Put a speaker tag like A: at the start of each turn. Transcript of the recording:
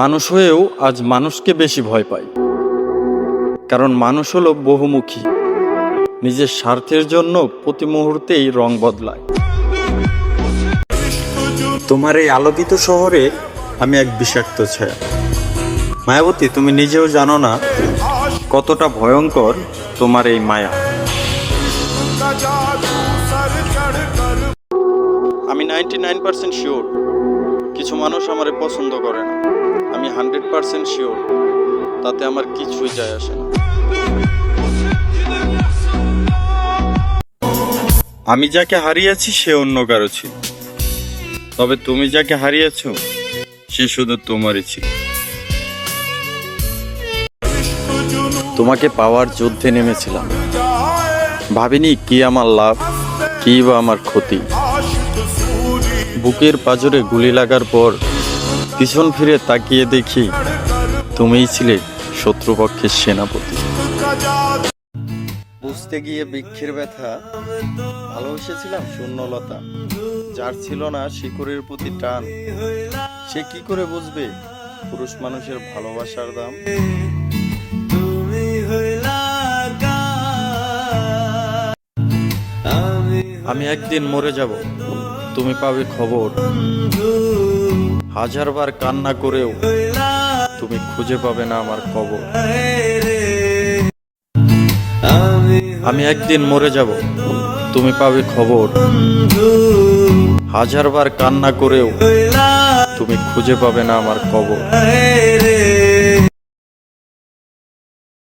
A: মানুষ হয়েও আজ মানুষকে বেশি ভয় পাই কারণ মানুষ হলো বহুমুখী। নিজের স্বার্থের জন্য প্রতি মুহূর্তেই রং বদলায়। তোমার এই আলোকিত শহরে আমি এক বিষাক্ত ছায়া। মায়াবতী তুমি নিজেও জানো না কতটা ভয়ঙ্কর তোমার এই মায়া। আমি নাইনটি নাইন পার্সেন্ট শিওর কিছু মানুষ আমারে পছন্দ করে না। Hundred percent sure. তাতে আমার কিছুই যায় আসে না। আমি যাকে হারিয়েছি, সে অন্য কারও ছিল। তবে তুমি যাকে হারিয়েছ, সে শুধু তোমারই ছিল। তোমাকে পাওয়ার যুদ্ধে নেমেছিলাম। ভাবিনি কি আমার লাভ, কি বা আমার ক্ষতি। বুকের পাজরে গুলি লাগার পর পিছন ফিরে তাকিয়ে দেখি তুমিই ছিলে শত্রুপক্ষের সেনাপতি। বুঝতে গিয়ে বৃক্ষের ব্যথা। ভালোবেসেছিলাম শূন্যলতা। যার ছিল না শিকড়ের প্রতি টান। সে কি করে বুঝবে পুরুষ মানুষের ভালোবাসার দাম? আমি একদিন মরে যাব। তুমি পাবে খবর। হাজারবার কান্না করেও তুমি খুঁজে পাবে না আমার কবর। আমি একদিন মরে যাব, তুমি পাবে খবর। হাজারবার কান্না করেও তুমি খুঁজে পাবে না আমার কবর।